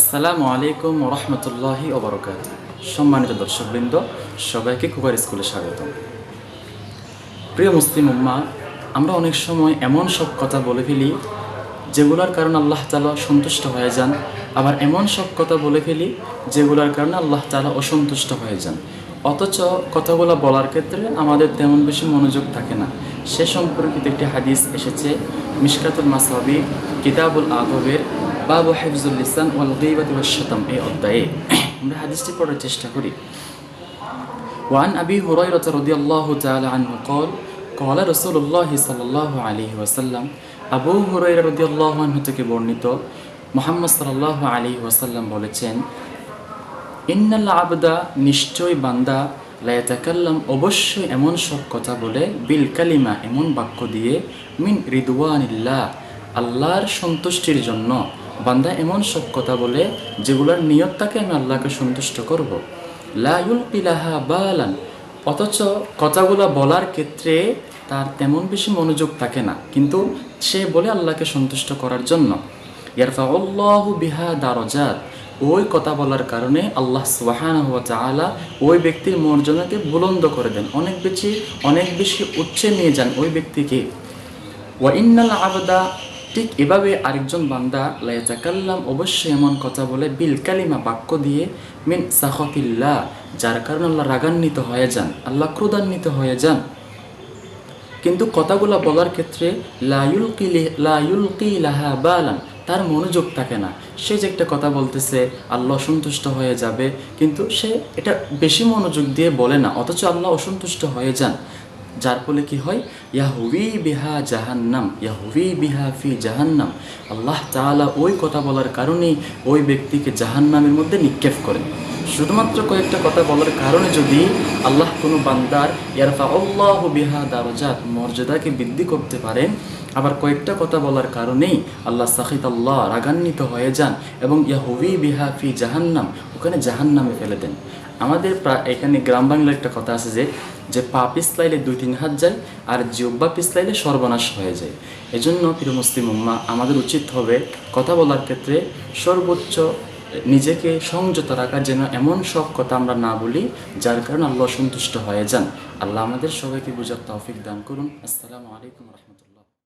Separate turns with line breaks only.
আসসালামু আলাইকুম রহমতুল্লাহি ওবরকাত সম্মানিত দর্শকবৃন্দ, সবাইকে কুবার স্কুলে স্বাগত প্রিয় মুসলিম উম্মা, আমরা অনেক সময় এমন সব কথা বলে ফেলি, যেগুলোর কারণে আল্লাহ তালা সন্তুষ্ট হয়ে যান, আবার এমন সব কথা বলে ফেলি, যেগুলোর কারণে আল্লাহ তালা অসন্তুষ্ট হয়ে যান। অথচ কথাগুলো বলার ক্ষেত্রে আমাদের তেমন বেশি মনোযোগ থাকে না। সে সম্পর্কিত একটি হাদিস এসেছে, মিশকাতুল মাসাবি কিতাবুল আদবের বাবু হেফজুল ইসলাম ওয়াল গিবাতি ওয়াশ শাতাম এই অধ্যায়ে আমরা হাদিসটি পড়ার চেষ্টা করি وعن أبي هريرة رضي الله تعالى عنه قال قال رسول الله صلى الله عليه وسلم আবু হুরাইরা রাদিয়াল্লাহু আনহু থেকে বর্ণিত মুহাম্মদ সাল্লাল্লাহু আলাইহি ওয়াসাল্লাম বলেছেন ইন্নাল আবদা নিশ্চয় বান্দা লায়াতাকাল্লাম অবশ্যই এমন সব কথা বলে বিল কালিমা এমন বাক্য দিয়ে মিন রিদওয়ানিল্লাহ আল্লাহর সন্তুষ্টির জন্য বান্দা এমন সব কথা বলে যেগুলোর নিয়ত তাকে আমি আল্লাহকে সন্তুষ্ট করব। লায়ুল পিলাহা বালান, অথচ কথাগুলো বলার ক্ষেত্রে তার তেমন বেশি মনোযোগ থাকে না। কিন্তু সে বলে আল্লাহকে সন্তুষ্ট করার জন্য। ইয়ারফাউল্লাহু বিহা দারজাত, ওই কথা বলার কারণে আল্লাহ সুবাহান তাআলা ওই ব্যক্তির মর্যাদাকে বুলন্দ করে দেন। অনেক বেশি অনেক বেশি উচ্চে নিয়ে যান ওই ব্যক্তিকে। ওয়া ইন্নাল আবদা ঠিক এভাবে আরেকজন বান্দা লাইতাকাল্লাম অবশ্যই এমন কথা বলে বিল কালিমা বাক্য দিয়ে, মিন সাহতিল্লাহ যার কারণে আল্লাহ রাগান্বিত হয়ে যান, আল্লাহ ক্রোধান্বিত হয়ে যান। কিন্তু কথাগুলো বলার ক্ষেত্রে লায়ুল কিলি লায়ুল লাহা বালান তার মনোযোগ থাকে না। সে যে একটা কথা বলতেছে, আল্লাহ অসন্তুষ্ট হয়ে যাবে, কিন্তু সে এটা বেশি মনোযোগ দিয়ে বলে না, অথচ আল্লাহ অসন্তুষ্ট হয়ে যান। যার ফলে কি হয়? ইয়াহুবি বিহা জাহান্নাম ইয়াহুবি বিহা ফি জাহান্নাম। আল্লাহ তাআলা ওই কথা বলার কারণেই ওই ব্যক্তিকে জাহান্নামের মধ্যে নিক্ষেপ করেন। শুধুমাত্র কয়েকটা কথা বলার কারণে যদি আল্লাহ কোনো বান্দার ইয়ারফা আল্লাহ বিহা দারজাত, মর্যাদাকে বৃদ্ধি করতে পারেন আবার কয়েকটা কথা বলার কারণেই আল্লাহ সাহিদ আল্লাহ রাগান্বিত হয়ে যান এবং ইয়াহুবি বিহা ফি জাহান্নাম, ওখানে জাহান্নামে ফেলে দেন। আমাদের এখানে গ্রাম বাংলার একটা কথা আছে যে যে পা পিছলাইলে দুই তিন হাত যায় আর জিব্বা পিছলাইলে সর্বনাশ হয়ে যায়। এজন্য প্রিয় মুসলিম উম্মা, আমাদের উচিত হবে কথা বলার ক্ষেত্রে সর্বোচ্চ নিজেকে সংযত রাখা যেন এমন সব কথা আমরা না বলি, যার কারণে আল্লাহ সন্তুষ্ট হয়ে যান। আল্লাহ আমাদের সবাইকে বুঝার তৌফিক দান করুন। আসসালামু আলাইকুম রহমতুল্লাহ।